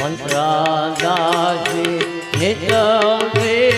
મંત્રાદાસી નિત્યને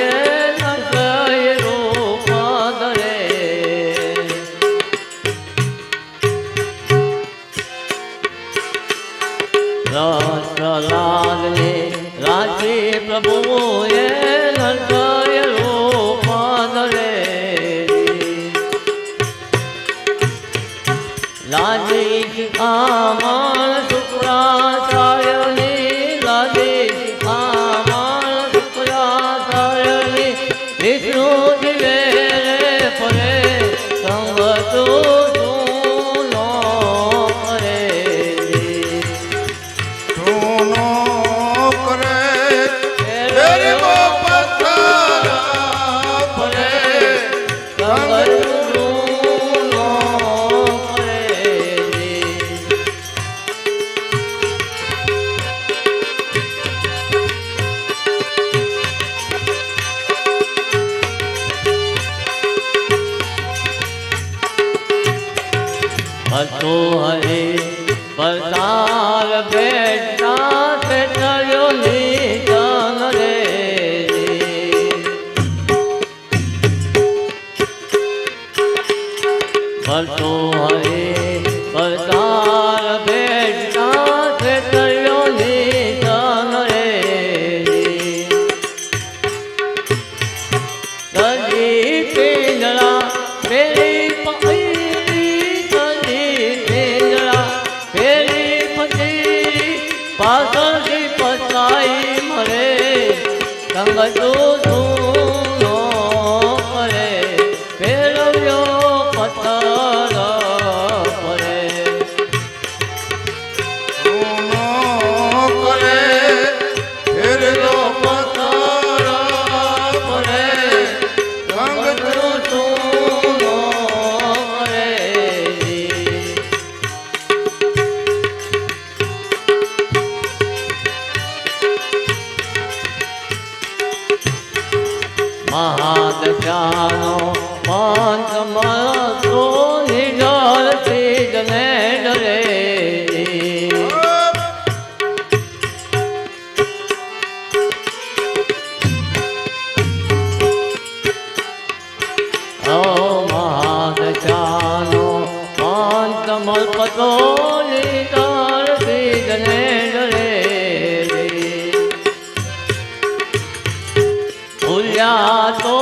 સહસ્રલાલે રાજી પ્રભુએ નરકય રૂપ ધરે લાજી આમાન શુક્રાચાર્યની લાજી આમાન શુક્રાચાર્યની. વિષ્ણુ દિવે પરે સંગ હતો હરે પસાર બેટા પાછળથી પછાઈ મરે સંગ તો ધૂનો કરે ફેરવ્યો પથ્થર મહાદશાનો પાંચ મળતો નિડરથી જને ડરે. મહાદશાનો પાંચ મળતો નિડરથી જને ભૂલ્યા તો